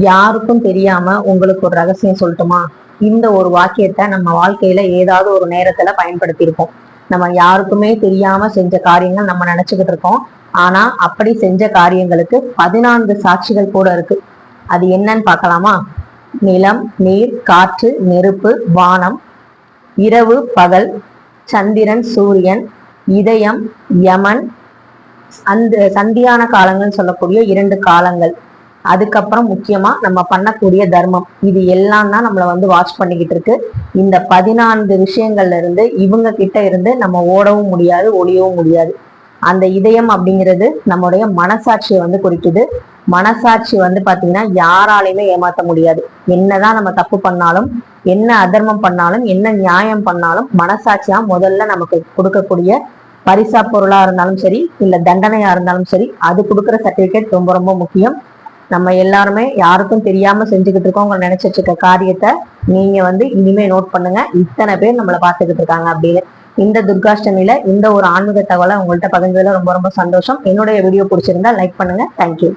யாருக்கும் தெரியாம உங்களுக்கு ஒரு ரகசியம் சொல்லட்டுமா? இந்த ஒரு வாக்கியத்தை நம்ம வாழ்க்கையில ஏதாவது ஒரு நேரத்துல பயன்படுத்தியிருப்போம். நம்ம யாருக்குமே தெரியாம செஞ்ச காரியங்கள் நம்ம நினைச்சுக்கிட்டு இருக்கோம். ஆனா அப்படி செஞ்ச காரியங்களுக்கு பதினான்கு சாட்சிகள் கூட இருக்கு. அது என்னன்னு பார்க்கலாமா? நிலம் நீர் காற்று நெருப்பு வானம் இரவு பகல் சந்திரன் சூரியன் இதயம் யமன் அந்த சந்தியான காலங்கள் சொல்லக்கூடிய இரண்டு காலங்கள். அதுக்கப்புறம் முக்கியமா நம்ம பண்ணக்கூடிய தர்மம். இது எல்லாம் தான் நம்மளை வந்து வாட்ச் பண்ணிக்கிட்டு இருக்கு. இந்த பதினான்கு விஷயங்கள்ல இருந்து இவங்க கிட்ட இருந்து நம்ம ஓடவும் முடியாது ஒளியவும் முடியாது. அந்த இதயம் அப்படிங்கிறது நம்முடைய மனசாட்சியை வந்து குறிக்குது. மனசாட்சி வந்து பாத்தீங்கன்னா யாராலையுமே ஏமாத்த முடியாது. என்னதான் நம்ம தப்பு பண்ணாலும் என்ன அதர்மம் பண்ணாலும் என்ன நியாயம் பண்ணாலும் மனசாட்சியா முதல்ல நமக்கு கொடுக்கக்கூடிய பரிசா பொருளா இருந்தாலும் சரி இல்ல தண்டனையா இருந்தாலும் சரி அது கொடுக்குற சர்டிபிகேட் ரொம்ப ரொம்ப முக்கியம். நம்ம எல்லாருமே யாருக்கும் தெரியாம செஞ்சுக்கிட்டு இருக்கோம் நினைச்சிட்டு இருக்க காரியத்தை நீங்க வந்து இனிமே நோட் பண்ணுங்க. இத்தனை பேர் நம்மளை பார்த்துக்கிட்டு இருக்காங்க அப்படின்னு. இந்த துர்காஷ்டமியில இந்த ஒரு ஆன்மீக தகவலை உங்கள்கிட்ட பகிர்ந்ததுல ரொம்ப ரொம்ப சந்தோஷம். என்னுடைய வீடியோ பிடிச்சிருந்தா லைக் பண்ணுங்க. தேங்க்யூ